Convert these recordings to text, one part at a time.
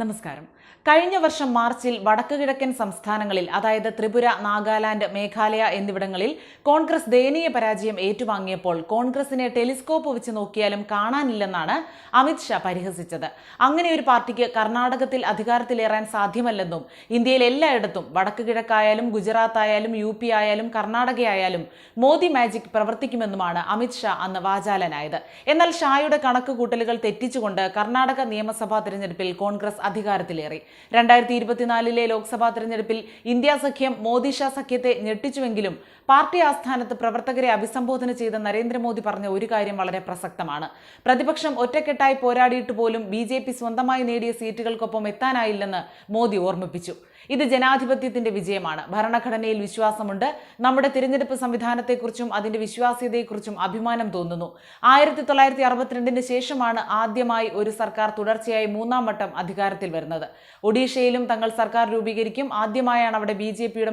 നമസ്കാരം. കഴിഞ്ഞ വർഷം മാർച്ചിൽ വടക്കു കിഴക്കൻ സംസ്ഥാനങ്ങളിൽ അതായത് ത്രിപുര നാഗാലാൻഡ് മേഘാലയ എന്നിവിടങ്ങളിൽ കോൺഗ്രസ് ദയനീയ പരാജയം ഏറ്റുവാങ്ങിയപ്പോൾ കോൺഗ്രസിനെ ടെലിസ്കോപ്പ് വെച്ച് നോക്കിയാലും കാണാനില്ലെന്നാണ് അമിത് ഷാ പരിഹസിച്ചത്. അങ്ങനെ ഒരു പാർട്ടിക്ക് കർണാടകത്തിൽ അധികാരത്തിലേറാൻ സാധ്യമല്ലെന്നും ഇന്ത്യയിൽ എല്ലായിടത്തും വടക്കു കിഴക്കായാലും ഗുജറാത്ത് ആയാലും യു പി ആയാലും കർണാടകയായാലും മോദി മാജിക് പ്രവർത്തിക്കുമെന്നുമാണ് അമിത് ഷാ അന്ന് വാചാലനായത്. എന്നാൽ ഷായുടെ കണക്കുകൂട്ടലുകൾ തെറ്റിച്ചുകൊണ്ട് കർണാടക നിയമസഭാ തിരഞ്ഞെടുപ്പിൽ കോൺഗ്രസ് അധികാരത്തിലേറി. രണ്ടായിരത്തി ഇരുപത്തിനാലിലെ ലോക്സഭാ തെരഞ്ഞെടുപ്പിൽ ഇന്ത്യ സഖ്യം മോദി ഷാ സഖ്യത്തെ ഞെട്ടിച്ചുവെങ്കിലും പാർട്ടി ആസ്ഥാനത്ത് പ്രവർത്തകരെ അഭിസംബോധന ചെയ്ത നരേന്ദ്രമോദി പറഞ്ഞ ഒരു കാര്യം വളരെ പ്രസക്തമാണ്. പ്രതിപക്ഷം ഒറ്റക്കെട്ടായി പോരാടിയിട്ട് പോലും ബി ജെ പി സ്വന്തമായി നേടിയ സീറ്റുകൾക്കൊപ്പം എത്താനായില്ലെന്ന് മോദി ഓർമ്മിപ്പിച്ചു. ഇത് ജനാധിപത്യത്തിന്റെ വിജയമാണ്. ഭരണഘടനയിൽ വിശ്വാസമുണ്ട്. നമ്മുടെ തിരഞ്ഞെടുപ്പ് സംവിധാനത്തെക്കുറിച്ചും അതിന്റെ വിശ്വാസ്യതയെക്കുറിച്ചും അഭിമാനം തോന്നുന്നു. ആയിരത്തി തൊള്ളായിരത്തി അറുപത്തിരണ്ടിന് ശേഷമാണ് ആദ്യമായി ഒരു സർക്കാർ തുടർച്ചയായി മൂന്നാം വട്ടം അധികാരത്തിൽ വരുന്നത്. ഒഡീഷയിലും തങ്ങൾ സർക്കാർ രൂപീകരിക്കും. ആദ്യമായാണ് അവിടെ ബി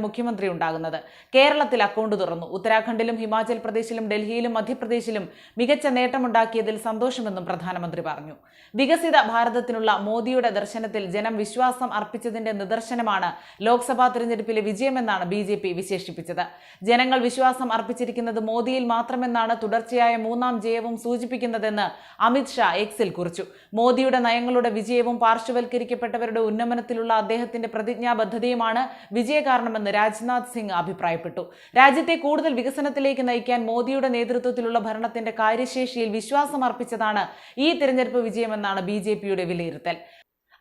മുഖ്യമന്ത്രി ഉണ്ടാകുന്നത്. കേരളത്തിൽ അക്കൗണ്ട് തുറന്നു. ഉത്തരാഖണ്ഡിലും ഹിമാചൽ പ്രദേശിലും ഡൽഹിയിലും മധ്യപ്രദേശിലും മികച്ച നേട്ടമുണ്ടാക്കിയതിൽ സന്തോഷമെന്നും പ്രധാനമന്ത്രി പറഞ്ഞു. വികസിത ഭാരതത്തിനുള്ള മോദിയുടെ ദർശനത്തിൽ ജനം വിശ്വാസം അർപ്പിച്ചതിന്റെ നിദർശനമാണ് ലോക്സഭാ തിരഞ്ഞെടുപ്പിലെ വിജയമെന്നാണ് ബി ജെ പി വിശേഷിപ്പിച്ചത്. ജനങ്ങൾ വിശ്വാസം അർപ്പിച്ചിരിക്കുന്നത് മോദിയിൽ മാത്രമെന്നാണ് തുടർച്ചയായ മൂന്നാം ജയവും സൂചിപ്പിക്കുന്നതെന്ന് അമിത് ഷാ എക്സിൽ കുറിച്ചു. മോദിയുടെ നയങ്ങളുടെ വിജയവും പാർശ്വവൽക്കരിക്കപ്പെട്ടവരുടെ ഉന്നമനത്തിലുള്ള അദ്ദേഹത്തിന്റെ പ്രതിജ്ഞാബദ്ധതയുമാണ് വിജയകാരണമെന്ന് രാജ്നാഥ് സിംഗ് അഭിപ്രായപ്പെട്ടു. രാജ്യത്തെ കൂടുതൽ വികസനത്തിലേക്ക് നയിക്കാൻ മോദിയുടെ നേതൃത്വത്തിലുള്ള ഭരണത്തിന്റെ കാര്യശേഷിയിൽ വിശ്വാസം അർപ്പിച്ചതാണ് ഈ തിരഞ്ഞെടുപ്പ് വിജയമെന്നാണ് ബി വിലയിരുത്തൽ.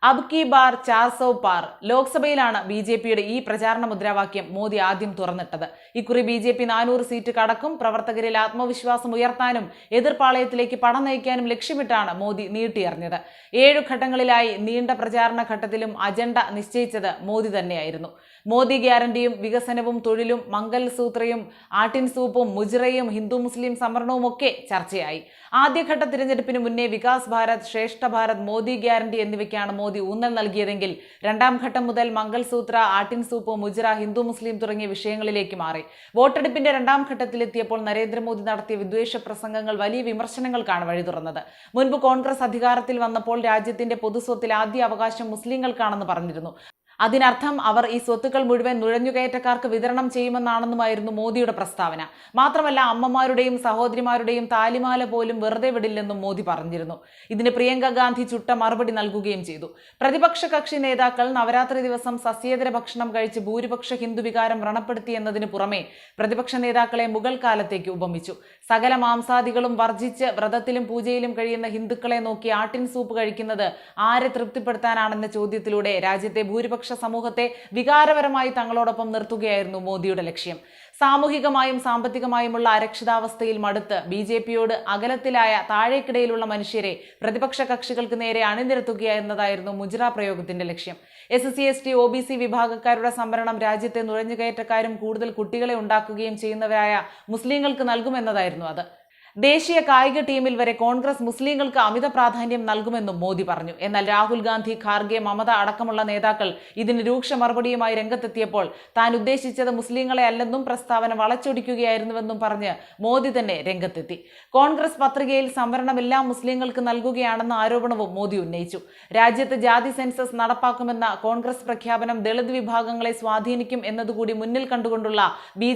അബ് കി ബാർ ചാർ സൗ പാർ. ലോക്സഭയിലാണ് ബി ജെ പിയുടെ ഈ പ്രചാരണ മുദ്രാവാക്യം മോദി ആദ്യം തുറന്നിട്ടത്. ഇക്കുറി ബി ജെ പി നാനൂറ് സീറ്റ് കടക്കും പ്രവർത്തകരിൽ ആത്മവിശ്വാസം ഉയർത്താനും എതിർപാളയത്തിലേക്ക് പണം നയിക്കാനും ലക്ഷ്യമിട്ടാണ് മോദി നീട്ടിയറിഞ്ഞത്. ഏഴു ഘട്ടങ്ങളിലായി നീണ്ട പ്രചാരണ ഘട്ടത്തിലും അജണ്ട നിശ്ചയിച്ചത് മോദി തന്നെയായിരുന്നു. മോദി ഗ്യാരണ്ടിയും വികസനവും തൊഴിലും മംഗൽ സൂത്രയും ആട്ടിൻ സൂപ്പും മുജിറയും ഹിന്ദു മുസ്ലിം സംവരണവും ഒക്കെ ചർച്ചയായി. ആദ്യഘട്ട തിരഞ്ഞെടുപ്പിന് മുന്നേ വികാസ് ഭാരത് ശ്രേഷ്ഠ ഭാരത് മോദി ഗ്യാരണ്ടി എന്നിവയ്ക്കാണ് മോദി ഊന്നൽ നൽകിയതെങ്കിൽ രണ്ടാം ഘട്ടം മുതൽ മംഗൾസൂത്ര ആട്ടിൻ സൂപ്പ് മുജിറ ഹിന്ദു മുസ്ലിം തുടങ്ങിയ വിഷയങ്ങളിലേക്ക് മാറി. വോട്ടെടുപ്പിന്റെ രണ്ടാം ഘട്ടത്തിലെത്തിയപ്പോൾ നരേന്ദ്രമോദി നടത്തിയ വിദ്വേഷ പ്രസംഗങ്ങൾ വലിയ വിമർശനങ്ങൾക്കാണ് വഴി തുറന്നത്. മുൻപ് കോൺഗ്രസ് അധികാരത്തിൽ വന്നപ്പോൾ രാജ്യത്തിന്റെ പൊതുസ്വത്തിൽ ആദ്യ അവകാശം മുസ്ലിങ്ങൾക്കാണെന്ന് പറഞ്ഞിരുന്നു. അതിനർത്ഥം അവർ ഈ സ്വത്തുക്കൾ മുഴുവൻ നുഴഞ്ഞുകയറ്റക്കാർക്ക് വിതരണം ചെയ്യുമെന്നാണെന്നുമായിരുന്നു മോദിയുടെ പ്രസ്താവന. മാത്രമല്ല അമ്മമാരുടെയും സഹോദരിമാരുടെയും താലിമാല പോലും വെറുതെ വിടില്ലെന്നും മോദി പറഞ്ഞിരുന്നു. ഇതിന് പ്രിയങ്ക ഗാന്ധി ചുട്ട മറുപടി നൽകുകയും ചെയ്തു. പ്രതിപക്ഷ കക്ഷി നേതാക്കൾ നവരാത്രി ദിവസം സസ്യേതര ഭക്ഷണം കഴിച്ച് ഭൂരിപക്ഷ ഹിന്ദു വികാരം വ്രണപ്പെടുത്തി എന്നതിന് പുറമെ പ്രതിപക്ഷ നേതാക്കളെ മുഗൾ കാലത്തേക്ക് ഉപമിച്ചു. സകല മാംസാദികളും വർജിച്ച് വ്രതത്തിലും പൂജയിലും കഴിയുന്ന ഹിന്ദുക്കളെ നോക്കി ആട്ടിൻ സൂപ്പ് കഴിക്കുന്നത് ആരെ തൃപ്തിപ്പെടുത്താനാണെന്ന ചോദ്യത്തിലൂടെ രാജ്യത്തെ ഭൂരിപക്ഷ സമൂഹത്തെ വികാരപരമായി തങ്ങളോടൊപ്പം നിർത്തുകയായിരുന്നു മോദിയുടെ ലക്ഷ്യം. സാമൂഹികമായും സാമ്പത്തികമായുമുള്ള അരക്ഷിതാവസ്ഥയിൽ മടുത്ത് ബി ജെ പിയോട് അകലത്തിലായ താഴേക്കിടയിലുള്ള മനുഷ്യരെ പ്രതിപക്ഷ കക്ഷികൾക്ക് നേരെ അണിനിരത്തുക എന്നതായിരുന്നു പ്രയോഗത്തിന്റെ ലക്ഷ്യം. S C S T O B C വിഭാഗക്കാരുടെ സംവരണം രാജ്യത്തെ നുഴഞ്ഞുകയറ്റക്കാരും കൂടുതൽ കുട്ടികളെ ഉണ്ടാക്കുകയും ചെയ്യുന്നവരായ മുസ്ലിങ്ങൾക്ക് നൽകുമെന്നതായിരുന്നു അത്. ദേശീയ കായിക ടീമിൽ വരെ കോൺഗ്രസ് മുസ്ലിങ്ങൾക്ക് അമിത പ്രാധാന്യം നൽകുമെന്നും മോദി പറഞ്ഞു. എന്നാൽ രാഹുൽ ഗാന്ധി ഖാർഗെ മമത അടക്കമുള്ള നേതാക്കൾ ഇതിന് രൂക്ഷ മറുപടിയുമായി രംഗത്തെത്തിയപ്പോൾ താൻ ഉദ്ദേശിച്ചത് മുസ്ലിങ്ങളെ അല്ലെന്നും പ്രസ്താവന വളച്ചൊടിക്കുകയായിരുന്നുവെന്നും പറഞ്ഞ് മോദി തന്നെ രംഗത്തെത്തി. കോൺഗ്രസ് പത്രികയിൽ സംവരണമെല്ലാം മുസ്ലിങ്ങൾക്ക് നൽകുകയാണെന്ന ആരോപണവും മോദി ഉന്നയിച്ചു. രാജ്യത്ത് ജാതി സെൻസസ് നടപ്പാക്കുമെന്ന കോൺഗ്രസ് പ്രഖ്യാപനം ദളിത് വിഭാഗങ്ങളെ സ്വാധീനിക്കും എന്നതുകൂടി മുന്നിൽ കണ്ടുകൊണ്ടുള്ള ബി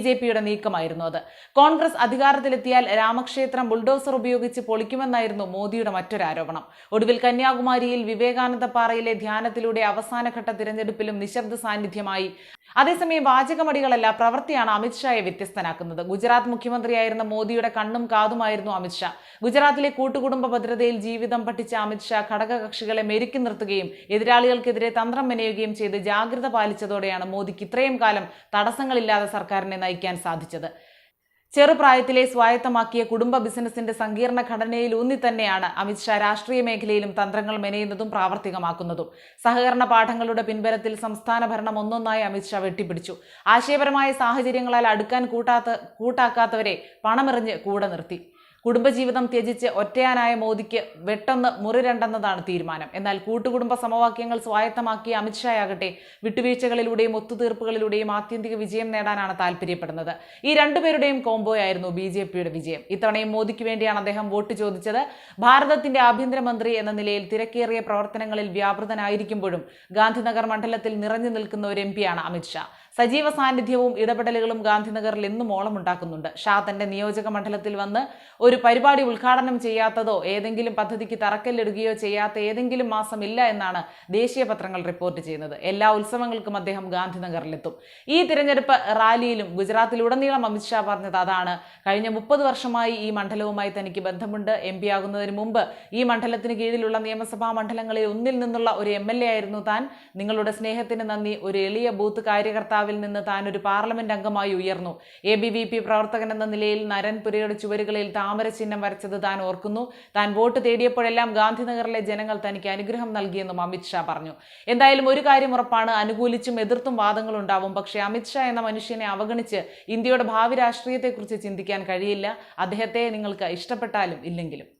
നീക്കമായിരുന്നു അത്. കോൺഗ്രസ് അധികാരത്തിലെത്തിയാൽ രാമക്ഷേത്ര ക്ഷേത്രം ബുൾഡോസർ ഉപയോഗിച്ച് പൊളിക്കുമെന്നായിരുന്നു മോദിയുടെ മറ്റൊരു ആരോപണം ഒടുവിൽ കന്യാകുമാരിയിൽ വിവേകാനന്ദ പാറയിലെ ധ്യാനത്തിലൂടെ അവസാനഘട്ട തിരഞ്ഞെടുപ്പിലും നിശബ്ദ സാന്നിധ്യമായി. അതേസമയം വാചകമടികളല്ല പ്രവൃത്തിയാണ് അമിത്ഷായെ വ്യത്യസ്തനാക്കുന്നത്. ഗുജറാത്ത് മുഖ്യമന്ത്രിയായിരുന്ന മോദിയുടെ കണ്ണും കാതുമായിരുന്നു അമിത്ഷാ ഗുജറാത്തിലെ കൂട്ടുകുടുംബ ഭദ്രതയിൽ ജീവിതം പഠിച്ച അമിത്ഷാ ഘടകകക്ഷികളെ മെരുക്കി നിർത്തുകയും എതിരാളികൾക്കെതിരെ തന്ത്രം മെനയുകയും ചെയ്ത് ജാഗ്രത പാലിച്ചതോടെയാണ് മോദിക്ക് ഇത്രയും കാലം തടസ്സങ്ങളില്ലാതെ സർക്കാരിനെ നയിക്കാൻ സാധിച്ചത്. ചെറുപ്രായത്തിലെ സ്വായത്തമാക്കിയ കുടുംബ ബിസിനസിന്റെ സങ്കീർണ ഘടനയിൽ ഊന്നി തന്നെയാണ് അമിത്ഷാ രാഷ്ട്രീയ മേഖലയിലും തന്ത്രങ്ങൾ മെനയുന്നതും പ്രാവർത്തികമാക്കുന്നതും. സഹകരണ പാഠങ്ങളുടെ പിൻബലത്തിൽ സംസ്ഥാന ഭരണം ഒന്നൊന്നായി അമിത്ഷാ വെട്ടിപ്പിടിച്ചു. ആശയപരമായ സാഹചര്യങ്ങളാൽ അടുക്കാൻ കൂട്ടാത്ത കൂട്ടാക്കാത്തവരെ പണമെറിഞ്ഞ് കൂടെ നിർത്തി. കുടുംബജീവിതം ത്യജിച്ച് ഒറ്റയാനായ മോദിക്ക് വെട്ടെന്ന് മുറി രണ്ടെന്നതാണ് തീരുമാനം. എന്നാൽ കൂട്ടുകുടുംബ സമവാക്യങ്ങൾ സ്വായത്തമാക്കിയ അമിത്ഷായാകട്ടെ വിട്ടുവീഴ്ചകളിലൂടെയും ഒത്തുതീർപ്പുകളിലൂടെയും ആത്യന്തിക വിജയം നേടാനാണ് താല്പര്യപ്പെടുന്നത് ഈ രണ്ടുപേരുടെയും കോംബോയായിരുന്നു ബി ജെ പിയുടെ വിജയം. ഇത്തവണയും മോദിക്ക് വേണ്ടിയാണ് അദ്ദേഹം വോട്ട് ചോദിച്ചത്. ഭാരതത്തിന്റെ ആഭ്യന്തരമന്ത്രി എന്ന നിലയിൽ തിരക്കേറിയ പ്രവർത്തനങ്ങളിൽ വ്യാപൃതനായിരിക്കുമ്പോഴും ഗാന്ധിനഗർ മണ്ഡലത്തിൽ നിറഞ്ഞു നിൽക്കുന്ന ഒരു എം പിയാണ് അമിത്ഷാ സജീവ സാന്നിധ്യവും ഇടപെടലുകളും ഗാന്ധിനഗറിൽ എന്നും ഓളമുണ്ടാക്കുന്നുണ്ട്. ഷാ തന്റെ നിയോജക മണ്ഡലത്തിൽ വന്ന് ഒരു പരിപാടി ഉദ്ഘാടനം ചെയ്യാത്തതോ ഏതെങ്കിലും പദ്ധതിക്ക് തറക്കല്ലിടുകയോ ചെയ്യാത്ത ഏതെങ്കിലും മാസം ഇല്ല എന്നാണ് ദേശീയ പത്രങ്ങൾ റിപ്പോർട്ട് ചെയ്യുന്നത്. എല്ലാ ഉത്സവങ്ങൾക്കും അദ്ദേഹം ഗാന്ധിനഗറിലെത്തും. ഈ തിരഞ്ഞെടുപ്പ് റാലിയിലും ഗുജറാത്തിലുടനീളം അമിത്ഷാ പറഞ്ഞത് അതാണ്. കഴിഞ്ഞ മുപ്പത് വർഷമായി ഈ മണ്ഡലവുമായി തനിക്ക് ബന്ധമുണ്ട്. എം പി ആകുന്നതിന് മുമ്പ് ഈ മണ്ഡലത്തിന് കീഴിലുള്ള നിയമസഭാ മണ്ഡലങ്ങളിൽ ഒന്നിൽ നിന്നുള്ള ഒരു എം എൽ എ ആയിരുന്നു താൻ. നിങ്ങളുടെ സ്നേഹത്തിന് നന്ദി. ഒരു എളിയ ബൂത്ത് കാര്യകർത്താവിൽ നിന്ന് താൻ ഒരു പാർലമെന്റ് അംഗമായി ഉയർന്നു. എ ബി വി പി പ്രവർത്തകൻ എന്ന നിലയിൽ നരൻപുരയുടെ ചുവരുകളിൽ താമര ചിഹ്നം വരച്ചത് താൻ ഓർക്കുന്നു. താൻ വോട്ട് തേടിയപ്പോഴെല്ലാം ഗാന്ധിനഗറിലെ ജനങ്ങൾ തനിക്ക് അനുഗ്രഹം നൽകിയെന്നും അമിത്ഷാ പറഞ്ഞു. എന്തായാലും ഒരു കാര്യം ഉറപ്പാണ് അനുകൂലിച്ചും എതിർത്തും വാദങ്ങൾ ഉണ്ടാവും. പക്ഷേ അമിത്ഷാ എന്ന മനുഷ്യനെ അവഗണിച്ച് ഇന്ത്യയുടെ ഭാവി രാഷ്ട്രീയത്തെക്കുറിച്ച് ചിന്തിക്കാൻ കഴിയില്ല. അദ്ദേഹത്തെ നിങ്ങൾക്ക് ഇഷ്ടപ്പെട്ടാലും ഇല്ലെങ്കിലും.